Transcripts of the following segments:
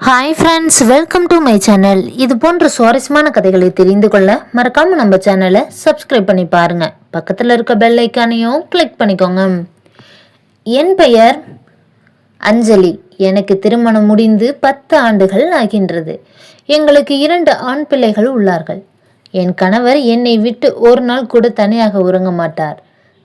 Hi friends welcome to my channel இது போன்ற சுவாரஸ்யமான கதைகளை தெரிந்து கொள்ள மறக்காம நம்ம சேனலை சப்ஸ்கிரைப் பண்ணி பாருங்க. பக்கத்தில் இருக்க பெல் ஐக்கானையும் கிளிக் பண்ணிக்கோங்க. என் பெயர் அஞ்சலி. எனக்கு திருமணம் முடிந்து பத்து ஆண்டுகள் ஆகின்றது. எங்களுக்கு இரண்டு ஆண் பிள்ளைகள் உள்ளார்கள். என் கணவர் என்னை விட்டு ஒரு நாள் கூட தனியாக உறங்க மாட்டார்.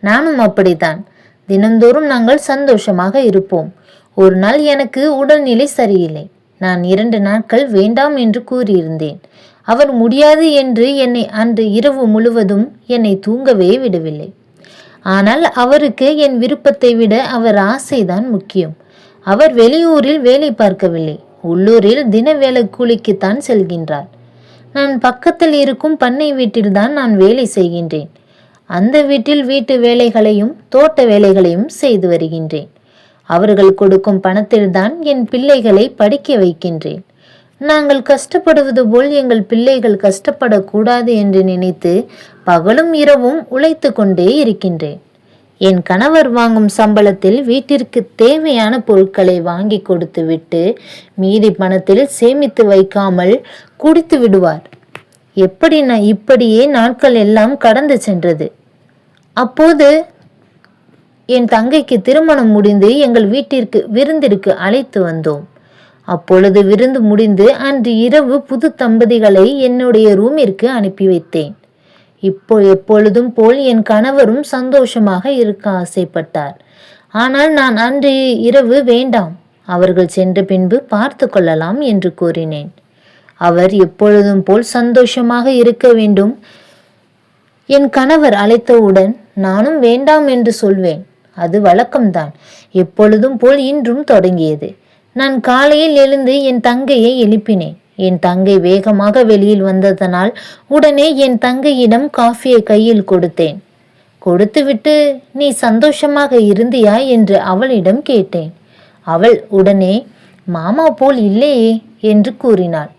நானும் அப்படித்தான். தினந்தோறும் நாங்கள் சந்தோஷமாக இருப்போம். ஒரு நாள் எனக்கு உடல்நிலை சரியில்லை. நான் இரண்டு நாட்கள் வேண்டாம் என்று கூறியிருந்தேன். அவர் முடியாது என்று என்னை அன்று இரவு முழுவதும் என்னை தூங்கவே விடவில்லை. ஆனால் அவருக்கு என் விருப்பத்தை விட அவர் ஆசைதான் முக்கியம். அவர் வெளியூரில் வேலை பார்க்கவில்லை. உள்ளூரில் தின வேலை கூலிக்குத்தான் செல்கின்றார். நான் பக்கத்தில் இருக்கும் பண்ணை வீட்டில்தான் நான் வேலை செய்கின்றேன். அந்த வீட்டில் வீட்டு வேலைகளையும் தோட்ட வேலைகளையும் செய்து வருகின்றேன். அவர்கள் கொடுக்கும் பணத்தில்தான் என் பிள்ளைகளை படிக்க வைக்கின்றேன். நாங்கள் கஷ்டப்படுவது போல் எங்கள் பிள்ளைகள் கஷ்டப்படக்கூடாது என்று நினைத்து பகலும் இரவும் உழைத்து கொண்டே இருக்கின்றேன். என் கணவர் வாங்கும் சம்பளத்தில் வீட்டிற்கு தேவையான பொருட்களை வாங்கி கொடுத்துவிட்டு மீதி பணத்தில் சேமித்து வைக்காமல் குடித்து விடுவார். எப்படி நான் இப்படியே நாட்கள் எல்லாம் கடந்து சென்றது. அப்போது என் தங்கைக்கு திருமணம் முடிந்து எங்கள் வீட்டிற்கு விருந்திற்கு அழைத்து வந்தோம். அப்பொழுது விருந்து முடிந்து அன்று இரவு புது தம்பதிகளை என்னுடைய ரூமிற்கு அனுப்பி வைத்தேன். இப்போ எப்பொழுதும் போல் என் கணவரும் சந்தோஷமாக இருக்க ஆசைப்பட்டார். ஆனால் நான் அன்று இரவு வேண்டாம். அவர்கள் சென்ற பின்பு பார்த்து கொள்ளலாம் என்று கூறினேன். அவர் எப்பொழுதும் போல் சந்தோஷமாக இருக்க வேண்டும். என் கணவர் அழைத்தவுடன் நானும் வேண்டாம் என்று சொல்வேன். அது வழக்கம்தான். எப்பொழுதும் போல் இன்றும் தொடங்கியது. நான் காலையில் எழுந்து என் தங்கையை எழுப்பினேன். என் தங்கை வேகமாக வெளியில் வந்ததனால் உடனே என் தங்கையிடம் காஃபியை கையில் கொடுத்தேன். கொடுத்துவிட்டு நீ சந்தோஷமாக இருந்தியா? என்று அவளிடம் கேட்டேன். அவள் உடனே மாமா போல் இல்லையே என்று கூறினாள்.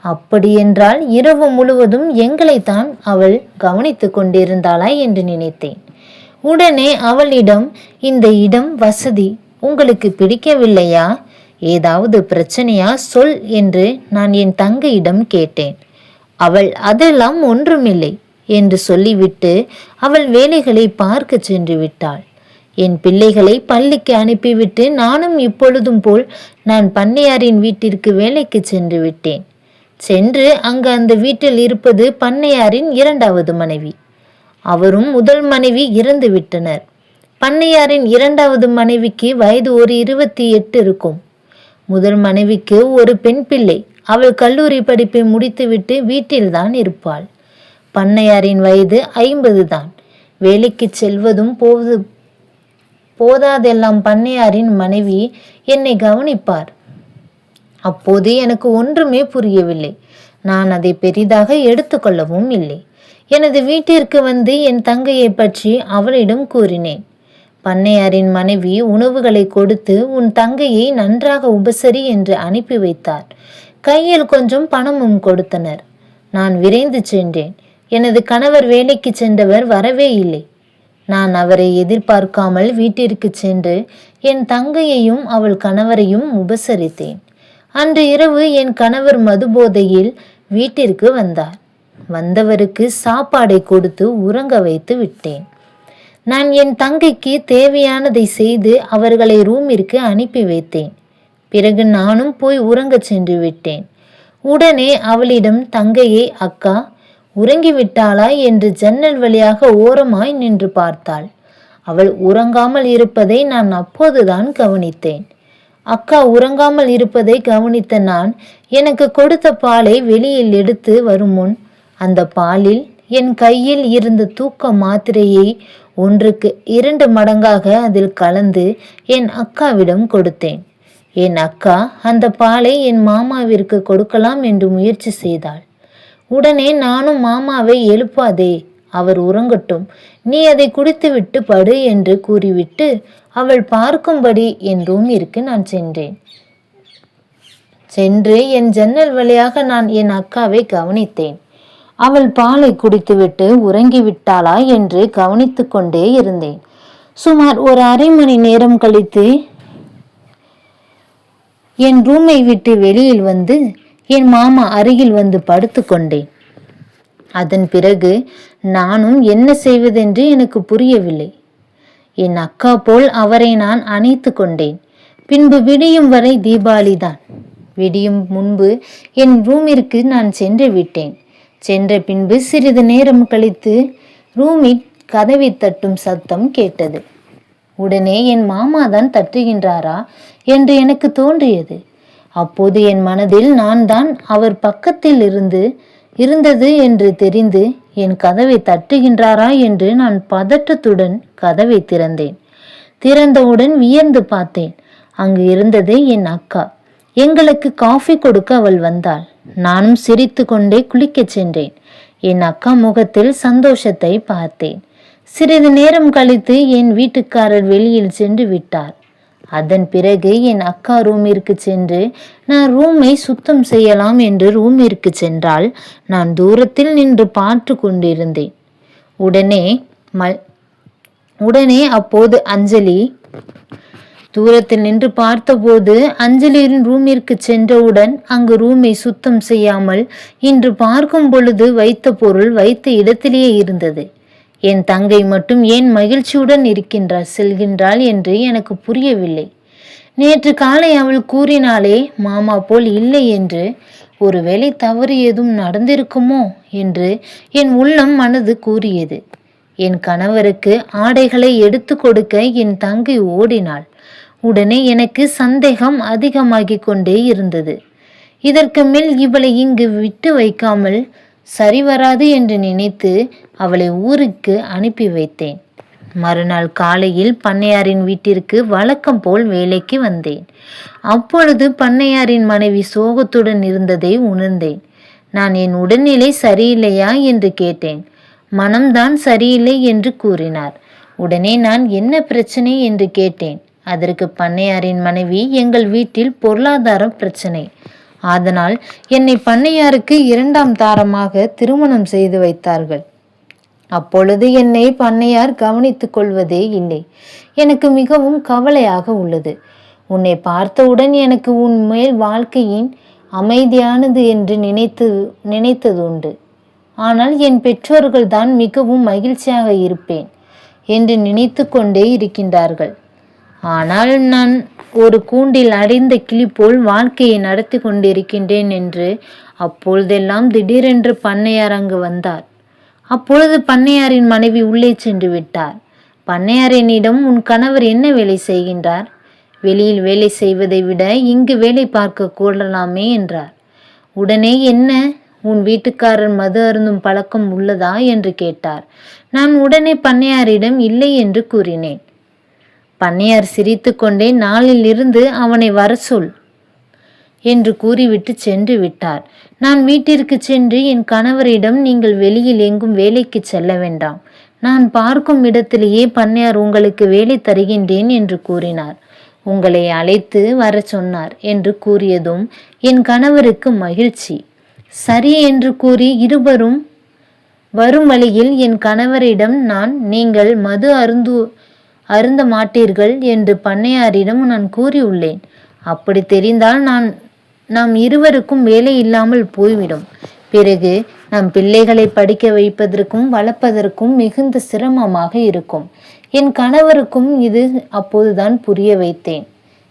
அப்படியென்றால் இரவு முழுவதும் எங்களைத்தான் அவள் கவனித்து கொண்டிருந்தாளா? என்று நினைத்தேன். உடனே அவளிடம் இந்த இடம் வசதி. உங்களுக்கு பிடிக்கவில்லையா? ஏதாவது பிரச்சனையா? சொல் என்று நான் என் தங்கையிடம் கேட்டேன். அவள் அதெல்லாம் ஒன்றுமில்லை என்று சொல்லிவிட்டு அவள் வேலைகளை பார்க்க சென்று விட்டாள். என் பிள்ளைகளை பள்ளிக்கு அனுப்பிவிட்டு நானும் இப்பொழுதும் போல் நான் பண்ணையாரின் வீட்டிற்கு வேலைக்கு சென்று விட்டேன். சென்று அங்கு அந்த வீட்டில் இருப்பது பண்ணையாரின் இரண்டாவது மனைவி. அவரும் முதல் மனைவி இறந்து விட்டனர். பண்ணையாரின் இரண்டாவது மனைவிக்கு வயது ஒரு இருபத்தி எட்டு இருக்கும். முதல் மனைவிக்கு ஒரு பெண் பிள்ளை. அவள் கல்லூரி படிப்பை முடித்துவிட்டு வீட்டில்தான் இருப்பாள். பண்ணையாரின் வயது ஐம்பது தான். வேலைக்கு செல்வதும் போது போதாதெல்லாம் பண்ணையாரின் மனைவி என்னை கவனிப்பார். அப்போது எனக்கு ஒன்றுமே புரியவில்லை. நான் அதை பெரிதாக எடுத்துக்கொள்ளவும் இல்லை. எனது வீட்டிற்கு வந்து என் தங்கையை பற்றி அவளிடம் கூறினேன். பண்ணையாரின் மனைவி உணவுகளை கொடுத்து உன் தங்கையை நன்றாக உபசரி என்று அனுப்பி வைத்தார் கையில் கொஞ்சம் பணமும் கொடுத்தனர். நான் விரைந்து சென்றேன். எனது கணவர் வேலைக்கு சென்றவர் வரவே இல்லை. நான் அவரை எதிர்பார்க்காமல் வீட்டிற்கு சென்று என் தங்கையையும் அவள் கணவரையும் உபசரித்தேன். அன்று இரவு என் கணவர் மதுபோதையில் வீட்டிற்கு வந்தார். வந்தவருக்கு சாப்பாடை கொடுத்து உறங்க வைத்து விட்டேன். நான் என் தங்கைக்கு தேவையானதை செய்து அவர்களை ரூமிற்கு அனுப்பி வைத்தேன். பிறகு நானும் போய் உறங்கச் சென்று விட்டேன். உடனே அவளிடம் தங்கையை அக்கா உறங்கிவிட்டாளா என்று ஜன்னல் வழியாக ஓரமாய் நின்று பார்த்தாள். அவள் உறங்காமல் இருப்பதை நான் அப்போதுதான் கவனித்தேன். அக்கா உறங்காமல் இருப்பதை கவனித்த நான் எனக்கு கொடுத்த பாலை வெளியில் எடுத்து வரும் முன் அந்த பாலில் என் கையில் இருந்த தூக்க மாத்திரையை ஒன்றுக்கு இரண்டு மடங்காக அதில் கலந்து என் அக்காவிடம் கொடுத்தேன். என் அக்கா அந்த பாலை என் மாமாவிற்கு கொடுக்கலாம் என்று முயற்சி செய்தாள். உடனே நானும் மாமாவை எழுப்பாதே அவர் உறங்கட்டும் நீ அதை குடித்துவிட்டு படு என்று கூறிவிட்டு அவள் பார்க்கும்படி என் ரூமிற்கு நான் சென்றேன். சென்று என் ஜன்னல் வழியாக நான் என் அக்காவை கவனித்தேன். அவள் பாலை குடித்துவிட்டு உறங்கிவிட்டாளா என்று கவனித்து கொண்டே இருந்தேன். சுமார் ஒரு அரை மணி நேரம் கழித்து என் ரூமை விட்டு வெளியில் வந்து என் மாமா அருகில் வந்து படுத்துக்கொண்டேன் அதன் பிறகு நானும் என்ன செய்வதென்று எனக்கு புரியவில்லை. என் அக்கா போல் அவரை நான் அணைத்து கொண்டேன். பின்பு விடியும் வரை தீபாவளி தான் விடியும் முன்பு என் ரூமிற்கு நான் சென்று விட்டேன். சென்ற பின்பு சிறிது நேரம் கழித்து ரூமில் கதவை தட்டும் சத்தம் கேட்டது. உடனே என் மாமா தான் தட்டுகின்றாரா? என்று எனக்கு தோன்றியது. அப்போது என் மனதில் நான் தான் அவர் பக்கத்தில் இருந்து இருந்தது என்று தெரிந்து என் கதவை தட்டுகின்றாரா? என்று நான் பதட்டத்துடன் கதவை திறந்தேன். திறந்தவுடன் வியந்து பார்த்தேன். அங்கு இருந்தது என் அக்கா. எங்களுக்கு காஃபி கொடுக்க அவள் வந்தாள். நானும் சிரித்து கொண்டே குளிக்கச் சென்றேன். என் அக்கா முகத்தில் சந்தோஷத்தை பார்த்தேன். சிறிது நேரம் கழித்து என் வீட்டுக்காரர் வெளியில் சென்று விட்டார். அதன் பிறகு என் அக்கா ரூமிற்கு சென்று நான் ரூமை சுத்தம் செய்யலாம் என்று ரூமிற்கு சென்றால் நான் தூரத்தில் நின்று பார்த்து கொண்டிருந்தேன். உடனே மல் உடனே அப்போது அஞ்சலி தூரத்தில் நின்று பார்த்தபோது அஞ்சலியின் ரூமிற்கு சென்றவுடன் அங்கு ரூமை சுத்தம் செய்யாமல் இன்று பார்க்கும் பொழுது வைத்த பொருள் வைத்த இடத்திலேயே இருந்தது. என் தங்கை மட்டும் ஏன் மகிழ்ச்சியுடன் இருக்கின்றாள் செல்கின்றாள் என்று எனக்கு புரியவில்லை. நேற்று காலை அவள் கூறினாலே மாமா போல் இல்லை என்று. ஒருவேளை தவறு ஏதும் நடந்திருக்குமோ? என்று என் உள்ளம் மனது கூறியது. என் கணவருக்கு ஆடைகளை எடுத்து கொடுக்க என் தங்கை ஓடினாள். உடனே எனக்கு சந்தேகம் அதிகமாகிக் கொண்டே இருந்தது. இதற்கு மேல் இவளை இங்கு விட்டு வைக்காமல் சரி வராது என்று நினைத்து அவளை ஊருக்கு அனுப்பி வைத்தேன். மறுநாள் காலையில் பண்ணையாரின் வீட்டிற்கு வழக்கம் போல் வேலைக்கு வந்தேன். அப்பொழுது பண்ணையாரின் மனைவி சோகத்துடன் இருந்ததை உணர்ந்தேன். நான் என் உடல்நிலை சரியில்லையா என்று கேட்டேன். மனம்தான் சரியில்லை என்று கூறினார். உடனே நான் என்ன பிரச்சனை என்று கேட்டேன். அதற்கு பண்ணையாரின் மனைவி எங்கள் வீட்டில் பொருளாதாரம் பிரச்சனை. அதனால் என்னை பண்ணையாருக்கு இரண்டாம் தாரமாக திருமணம் செய்து வைத்தார்கள். அப்பொழுது என்னை பண்ணையார் கவனித்துக் கொள்வதே இல்லை. எனக்கு மிகவும் கவலையாக உள்ளது. உன்னை பார்த்தவுடன் எனக்கு உன் மேல் வாழ்க்கையின் அமைதியானது என்று நினைத்து நினைத்தது உண்டு ஆனால் என் பெற்றோர்கள் தான் மிகவும் மகிழ்ச்சியாக இருப்பேன் என்று நினைத்து கொண்டே இருக்கின்றார்கள். ஆனால் நான் ஒரு கூண்டில் அடைந்த கிளி போல் வாழ்க்கையை நடத்தி கொண்டிருக்கின்றேன் என்று அப்பொழுதெல்லாம் திடீரென்று பண்ணையார் அங்கு வந்தார். அப்பொழுது பண்ணையாரின் மனைவி உள்ளே சென்று விட்டார். பண்ணையாரினிடம் உன் கணவர் என்ன வேலை செய்கின்றார்? வெளியில் வேலை செய்வதை விட இங்கு வேலை பார்க்க கூடலாமே என்றார். உடனே என்ன? உன் வீட்டுக்காரர் மது அருந்தும் பழக்கம் உள்ளதா? என்று கேட்டார். நான் உடனே பண்ணையாரிடம் இல்லை என்று கூறினேன். பண்ணையார் சிரித்துக்கொண்டே நாளில் இருந்து அவனை வர சொல் என்று கூறிவிட்டு சென்று விட்டார். நான் வீட்டிற்கு சென்று என் கணவரிடம் நீங்கள் வெளியில் எங்கும் வேலைக்கு செல்ல வேண்டாம். நான் பார்க்கும் இடத்திலேயே பண்ணையார் உங்களுக்கு வேலை தருகின்றேன் என்று கூறினார். உங்களை அழைத்து வர சொன்னார் என்று கூறியதும் என் கணவருக்கு மகிழ்ச்சி. சரி என்று கூறி இருவரும் வரும் வழியில் என் கணவரிடம் நான் நீங்கள் மது அருந்து அருந்த மாட்டீர்கள் என்று பண்ணையாரிடம் நான் கூறியுள்ளேன். அப்படி தெரிந்தால் நான் நாம் இருவருக்கும் வேலை இல்லாமல் போய்விடும். பிறகு நம் பிள்ளைகளை படிக்க வைப்பதற்கும் வளர்ப்பதற்கும் மிகுந்த சிரமமாக இருக்கும். என் கணவருக்கும் இது அப்போதுதான் புரிய வைத்தேன்.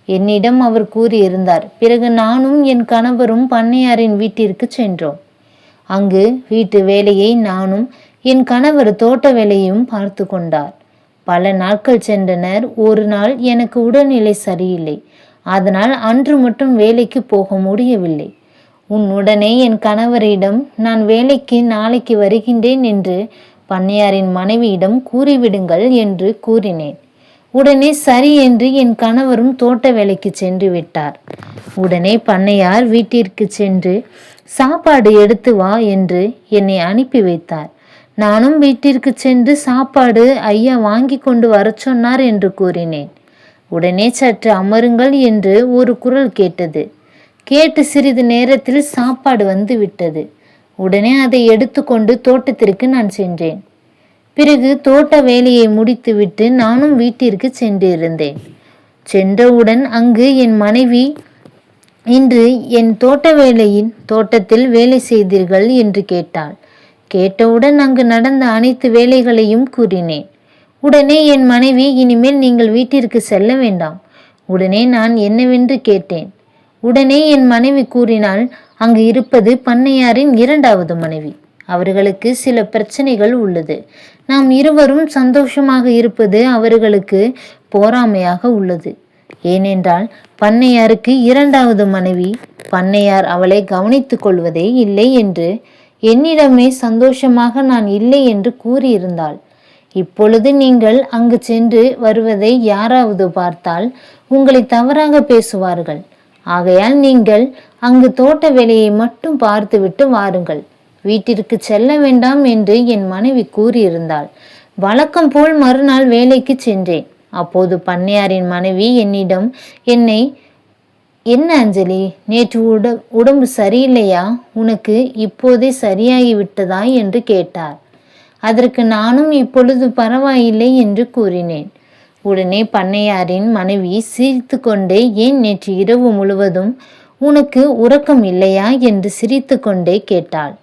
என்னிடம் அவர் கூறியிருந்தார் பிறகு நானும் என் கணவரும் பண்ணையாரின் வீட்டிற்கு சென்றோம். அங்கு வீட்டு வேலையை நானும் என் கணவர் தோட்ட வேலையும் பார்த்து கொண்டார். பல நாட்கள் சென்றனர். ஒரு நாள் எனக்கு உடல்நிலை சரியில்லை. அதனால் அன்று மட்டும் வேலைக்கு போக முடியவில்லை. உன் உடனே என் கணவரிடம் நான் வேலைக்கு நாளைக்கு வருகின்றேன் என்று பண்ணையாரின் மனைவியிடம் கூறிவிடுங்கள் என்று கூறினேன். உடனே சரி என்று என் கணவரும் தோட்ட வேலைக்கு சென்று விட்டார். உடனே பண்ணையார் வீட்டிற்கு சென்று சாப்பாடு எடுத்து வா என்று என்னை அனுப்பி வைத்தார். நானும் வீட்டிற்கு சென்று சாப்பாடு ஐயா வாங்கி கொண்டு வர சொன்னார் என்று கூறினேன். உடனே சற்று அமருங்கள் என்று ஒரு குரல் கேட்டது. கேட்டு சிறிது நேரத்தில் சாப்பாடு வந்து விட்டது. உடனே அதை எடுத்துக்கொண்டு தோட்டத்திற்கு நான் சென்றேன். பிறகு தோட்ட வேலையை முடித்துவிட்டு நானும் வீட்டிற்கு சென்றிருந்தேன். சென்றவுடன் அங்கு என் மனைவி இன்று என் தோட்ட வேலையின் தோட்டத்தில் வேலை செய்தீர்கள் என்று கேட்டாள். கேட்டவுடன் அங்கு நடந்த அனைத்து வேலைகளையும் கூறினேன். உடனே என் மனைவி இனிமேல் நீங்கள் வீட்டிற்கு செல்ல வேண்டாம். உடனே நான் என்னவென்று கேட்டேன். உடனே என் மனைவி கூறினால் அங்கு இருப்பது பண்ணையாரின் இரண்டாவது மனைவி. அவர்களுக்கு சில பிரச்சனைகள் உள்ளது. நாம் இருவரும் சந்தோஷமாக இருப்பது அவர்களுக்கு போராமையாக உள்ளது. ஏனென்றால் பண்ணையாருக்கு இரண்டாவது மனைவி பண்ணையார் அவளை கவனித்துக் கொள்வதே இல்லை என்று என்னிடமே சந்தோஷமாக நான் இல்லை என்று கூறியிருந்தாள். இப்பொழுது நீங்கள் அங்கு சென்று வருவதை யாராவது பார்த்தால் உங்களை தவறாக பேசுவார்கள். ஆகையால் நீங்கள் அங்கு தோட்ட வேலையை மட்டும் பார்த்துவிட்டு வாருங்கள். வீட்டிற்கு செல்ல வேண்டாம் என்று என் மனைவி கூறியிருந்தாள். வழக்கம் போல் மறுநாள் வேலைக்கு சென்றேன். அப்போது பண்ணையாரின் மனைவி என்னிடம் என்னை என்ன அஞ்சலி? நேற்று உட உடம்பு சரியில்லையா? உனக்கு இப்போதே சரியாகி விட்டதா என்று கேட்டார். அதற்கு நானும் இப்பொழுது பரவாயில்லை என்று கூறினேன். உடனே பண்ணையாரின் மனைவி சிரித்து கொண்டே ஏன் நேற்று இரவு முழுவதும் உனக்கு உறக்கம் இல்லையா? என்று சிரித்து கொண்டே கேட்டாள்.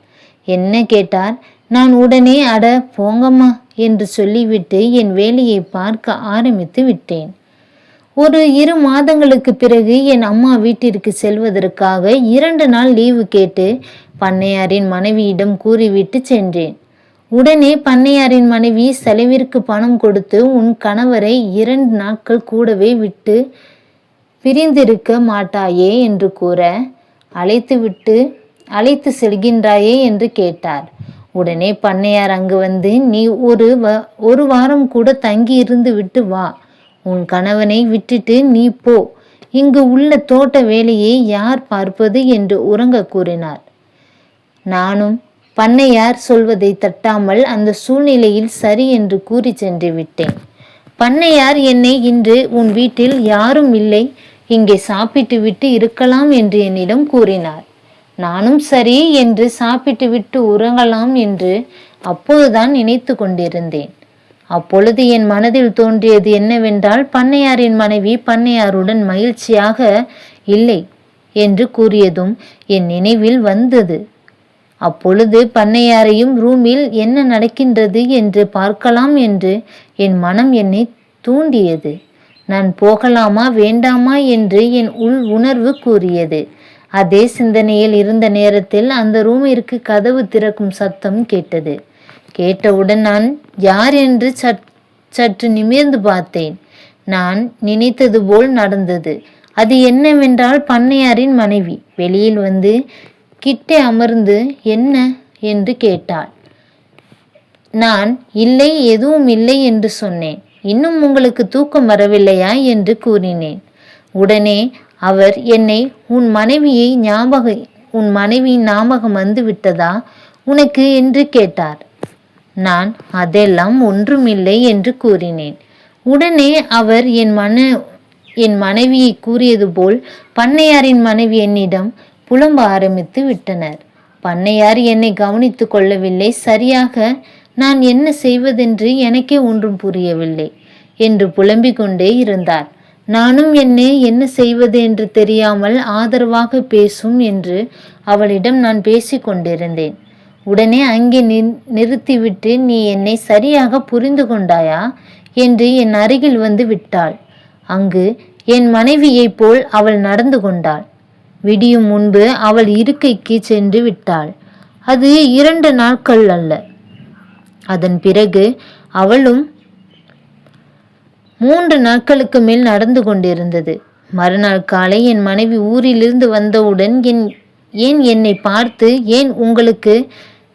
என்ன கேட்டார்? நான் உடனே அட போங்கம்மா என்று சொல்லிவிட்டு என் வேலையை பார்க்க ஆரம்பித்து விட்டேன். ஒரு இரு மாதங்களுக்கு பிறகு என் அம்மா வீட்டிற்கு செல்வதற்காக இரண்டு நாள் லீவு கேட்டு பண்ணையாரின் மனைவியிடம் கூறிவிட்டு சென்றேன். உடனே பண்ணையாரின் மனைவி செலவிற்கு பணம் கொடுத்து உன் கணவரை இரண்டு நாட்கள் கூடவே விட்டு பிரிந்திருக்க மாட்டாயே என்று கூற அழைத்துவிட்டு அழைத்து செல்கின்றாயே என்று கேட்டார். உடனே பண்ணையார் அங்கு வந்து நீ ஒரு வ ஒரு வாரம் கூட தங்கி இருந்து விட்டு வா. உன் கணவனை விட்டுட்டு நீ போ. இங்கு உள்ள தோட்ட வேலையை யார் பார்ப்பது என்று உறங்க கூறினார் நானும் பண்ணையார் சொல்வதை தட்டாமல் அந்த சூழ்நிலையில் சரி என்று கூறி சென்று விட்டேன். பண்ணையார் என்னை இன்று உன் வீட்டில் யாரும் இல்லை இங்கே சாப்பிட்டு விட்டு இருக்கலாம் என்று என்னிடம் கூறினார். நானும் சரி என்று சாப்பிட்டு விட்டு உறங்கலாம் என்று அப்போதுதான் நினைத்து கொண்டிருந்தேன். அப்பொழுது என் மனதில் தோன்றியது என்னவென்றால் பண்ணையாரின் மனைவி பண்ணையாருடன் மகிழ்ச்சியாக இல்லை என்று கூறியதும் என் நினைவில் வந்தது. அப்பொழுது பண்ணையாரையும் ரூமில் என்ன நடக்கின்றது என்று பார்க்கலாம் என்று என் மனம் என்னை தூண்டியது. நான் போகலாமா வேண்டாமா? என்று என் உள் உணர்வு கூறியது. அதே சிந்தனையில் இருந்த நேரத்தில் அந்த ரூமிற்கு கதவு திறக்கும் சத்தம் கேட்டது. கேட்டவுடன் நான் யார் என்று சற் சற்று நிமிர்ந்து பார்த்தேன். நான் நினைத்தது போல் நடந்தது. அது என்னவென்றால் பண்ணையாரின் மனைவி வெளியில் வந்து கிட்டே அமர்ந்து என்ன என்று கேட்டாள். நான் இல்லை எதுவும் இல்லை என்று சொன்னேன். இன்னும் உங்களுக்கு தூக்கம் வரவில்லையா என்று கூறினேன். உடனே அவர் என்னை உன் மனைவியை ஞாபகம் உன் மனைவி ஞாபகம் வந்து விட்டதா உனக்கு என்று கேட்டார். நான் அதெல்லாம் ஒன்றுமில்லை என்று கூறினேன். உடனே அவர் என் மன என் மனைவியை கூறியது போல் பண்ணையாரின் மனைவி என்னிடம் புலம்ப ஆரம்பித்து விட்டனர். பண்ணையார் என்னை கவனித்து கொள்ளவில்லை. சரியாக நான் என்ன செய்வதென்று எனக்கே ஒன்றும் புரியவில்லை என்று புலம்பிக் கொண்டே இருந்தார். நானும் என்னை என்ன செய்வது என்று தெரியாமல் ஆதரவாக பேசும் என்று அவளிடம் நான் பேசிக்கொண்டிருந்தேன் உடனே அங்கே நிறுத்திவிட்டு நீ என்னை சரியாக புரிந்து கொண்டாயா? என்று என் அருகில் வந்து விட்டாள். அங்கு என் மனைவியைப் போல் அவள் நடந்து கொண்டாள். விடியும் முன்பு அவள் இருக்கைக்கு சென்று விட்டாள். அது இரண்டு நாட்கள் அல்ல. அதன் பிறகு அவளும் மூன்று நாட்களுக்கு மேல் நடந்து கொண்டிருந்தது. மறுநாள் காலை என் மனைவி ஊரிலிருந்து வந்தவுடன் என் ஏன் என்னை பார்த்து ஏன் உங்களுக்கு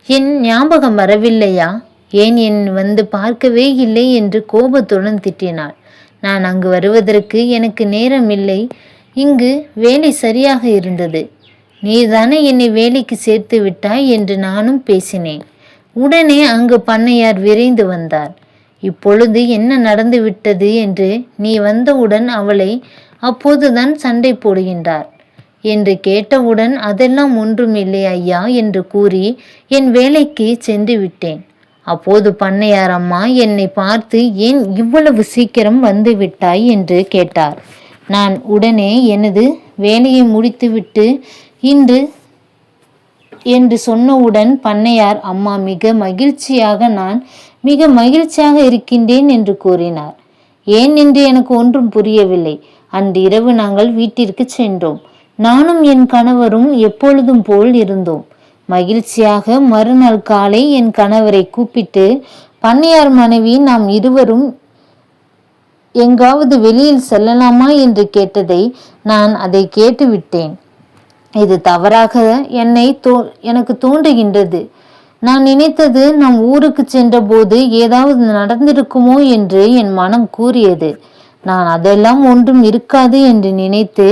என் ஞாபகம் வரவில்லையா? ஏன் என் வந்து பார்க்கவே இல்லை என்று கோபத்துடன் திட்டினாள். நான் அங்கு வருவதற்கு எனக்கு நேரம் இல்லை. இங்கு வேலை சரியாக இருந்தது. நீதானே என்னை வேலைக்கு சேர்த்து விட்டாய் என்று நானும் பேசினேன். உடனே அங்கு பண்ணையார் விரைந்து வந்தார். இப்பொழுது என்ன நடந்து விட்டது என்று நீ வந்தவுடன் அவளை அப்போதுதான் சண்டை போடுகின்றார். என்று கேட்டவுடன் அதெல்லாம் ஒன்றுமில்லை ஐயா என்று கூறி என் வேலைக்கு சென்று விட்டேன். அப்போது பண்ணையார் அம்மா என்னை பார்த்து ஏன் இவ்வளவு சீக்கிரம் வந்து விட்டாய் என்று கேட்டார். நான் உடனே எனது வேலையை முடித்துவிட்டு இன்று என்று சொன்னவுடன் பண்ணையார் அம்மா மிக மகிழ்ச்சியாக நான் மிக மகிழ்ச்சியாக இருக்கின்றேன் என்று கூறினார். ஏன் என்று எனக்கு ஒன்றும் புரியவில்லை. அன்று இரவு நாங்கள் வீட்டிற்கு சென்றோம். நானும் என் கணவரும் எப்பொழுதும் போல் இருந்தோம். மகிழ்ச்சியாக மறுநாள் காலை என் கணவரை கூப்பிட்டு பண்ணையார் மனைவி நாம் இருவரும் எங்காவது வெளியில் செல்லலாமா? என்று கேட்டதை நான் அதை கேட்டுவிட்டேன். இது தவறாக என்னை தோ எனக்கு தோன்றுகின்றது. நான் நினைத்தது நம் ஊருக்கு சென்றபோது ஏதாவது நடந்திருக்குமோ? என்று என் மனம் கூறியது. நான் அதெல்லாம் ஒன்றும் இருக்காது என்று நினைத்து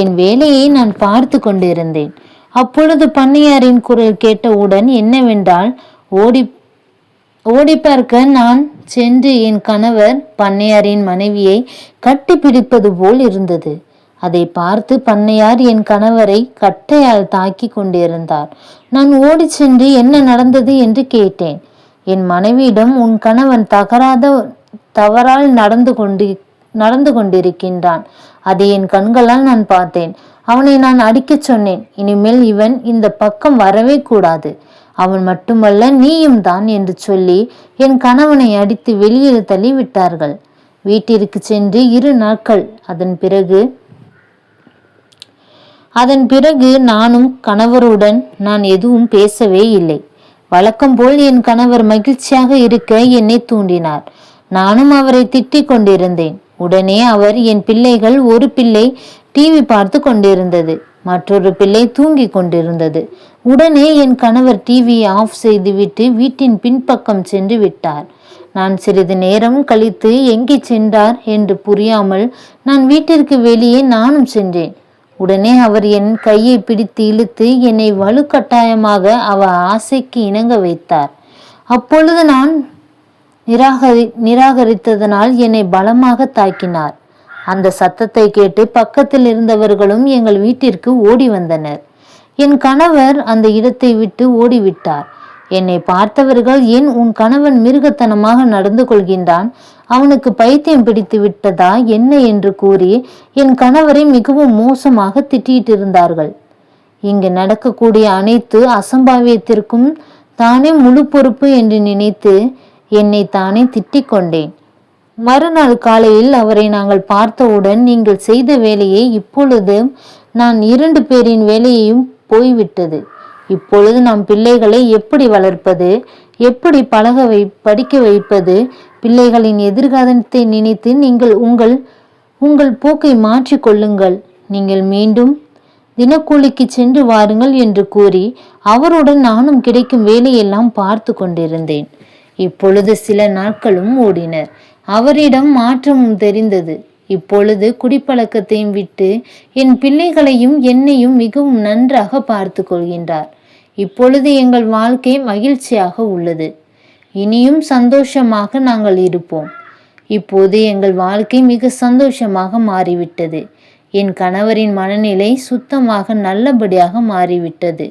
என் வேலையை நான் பார்த்து கொண்டிருந்தேன். அப்பொழுது பண்ணையாரின் குரல் கேட்டவுடன் என்னவென்றால் ஓடி ஓடி பார்க்க நான் சென்று என் கணவர் பண்ணையாரின் மனைவியை கட்டிப்பிடிப்பது போல் இருந்தது. அதை பார்த்து பண்ணையார் என் கணவரை கட்டையால் தாக்கி கொண்டிருந்தார். நான் ஓடி சென்று என்ன நடந்தது என்று கேட்டேன். என் மனைவியிடம் உன் கணவன் தகராத தவறால் நடந்து கொண்டு நடந்து கொண்டிருக்கின்றான். அதை என் கண்களால் நான் பார்த்தேன். அவனை நான் அடிக்கச் சொன்னேன். இனிமேல் இவன் இந்த பக்கம் வரவே கூடாது. அவன் மட்டுமல்ல நீயும் தான் என்று சொல்லி என் கணவனை அடித்து வெளியில் தள்ளி விட்டார்கள் வீட்டிற்கு சென்று இரு நாட்கள். அதன் பிறகு அதன் பிறகு நானும் கணவருடன் நான் எதுவும் பேசவே இல்லை. வழக்கம் போல் என் கணவர் மகிழ்ச்சியாக இருக்க என்னை தூண்டினார். நானும் அவரை திட்டிக் கொண்டிருந்தேன். உடனே அவர் என் பிள்ளைகள் ஒரு பிள்ளை டிவி பார்த்து கொண்டிருந்தது. மற்றொரு பிள்ளை தூங்கிக் கொண்டிருந்தது. உடனே என் கணவர் டிவியை ஆஃப் செய்துவிட்டு வீட்டின் பின்பக்கம் சென்று விட்டார். நான் சிறிது நேரம் கழித்து எங்கே சென்றார் என்று புரியாமல் நான் வீட்டிற்கு வெளியே நானும் சென்றேன். உடனே அவர் என் கையை பிடித்து இழுத்து என்னை வலுக்கட்டாயமாக அவ ஆசைக்கு இணங்க வைத்தார். அப்பொழுது நான் நிராகரி நிராகரித்ததனால் என்னை பலமாக தாக்கினார். அந்த சத்தத்தை கேட்டு பக்கத்தில் இருந்தவர்களும் எங்கள் வீட்டிற்கு ஓடி வந்தனர். என் கணவர் அந்த இடத்தை விட்டு ஓடிவிட்டார். என்னை பார்த்தவர்கள் ஏன் உன் கணவன் மிருகத்தனமாக நடந்து கொள்கின்றான்? அவனுக்கு பைத்தியம் பிடித்து விட்டதா? என்ன? என்று கூறி என் கணவரை மிகவும் மோசமாக திட்டிட்டிருந்தார்கள். இங்கு நடக்கக்கூடிய அனைத்து அசம்பாவியத்திற்கும் தானே முழு பொறுப்பு என்று நினைத்து என்னை தானே திட்டிக் கொண்டேன் மறுநாள் காலையில் அவரை நாங்கள் பார்த்தவுடன் நீங்கள் செய்த வேலையை இப்பொழுது நான் இரண்டு பேரின் வேலையையும் போய்விட்டது. இப்பொழுது நாம் பிள்ளைகளை எப்படி வளர்ப்பது எப்படி பழக வை படிக்க வைப்பது பிள்ளைகளின் எதிர்காலத்தை நினைத்து நீங்கள் உங்கள் உங்கள் போக்கை மாற்றிக்கொள்ளுங்கள் நீங்கள் மீண்டும் தினக்கூலிக்கு சென்று வாருங்கள் என்று கூறி அவருடன் நானும் கிடைக்கும் வேலையெல்லாம் பார்த்து கொண்டிருந்தேன். இப்பொழுது சில நாட்களும் ஓடினர் அவரிடம் மாற்றமும் தெரிந்தது. இப்பொழுது குடிப்பழக்கத்தையும் விட்டு என் பிள்ளைகளையும் என்னையும் மிகவும் நன்றாக பார்த்து கொள்கின்றார். இப்பொழுது எங்கள் வாழ்க்கை மகிழ்ச்சியாக உள்ளது. இனியும் சந்தோஷமாக நாங்கள் இருப்போம். இப்போது எங்கள் வாழ்க்கை மிக சந்தோஷமாக மாறிவிட்டது. என் கணவரின் மனநிலை சுத்தமாக நல்லபடியாக மாறிவிட்டது.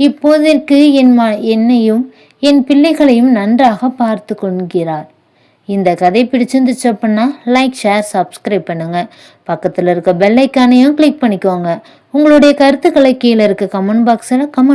இப்போதற்கு என் ம என்னையும் என் பிள்ளைகளையும் நன்றாக பார்த்து கொள்கிறார் இந்த கதை பிடிச்சிருந்துச்சு அப்படின்னா லைக் ஷேர் சப்ஸ்கிரைப் பண்ணுங்கள் பக்கத்தில் இருக்க பெல் ஐக்கானையும் கிளிக் பண்ணிக்கோங்க. உங்களுடைய கருத்துக்களை கீழே இருக்க கமெண்ட் பாக்ஸில் கமெண்ட்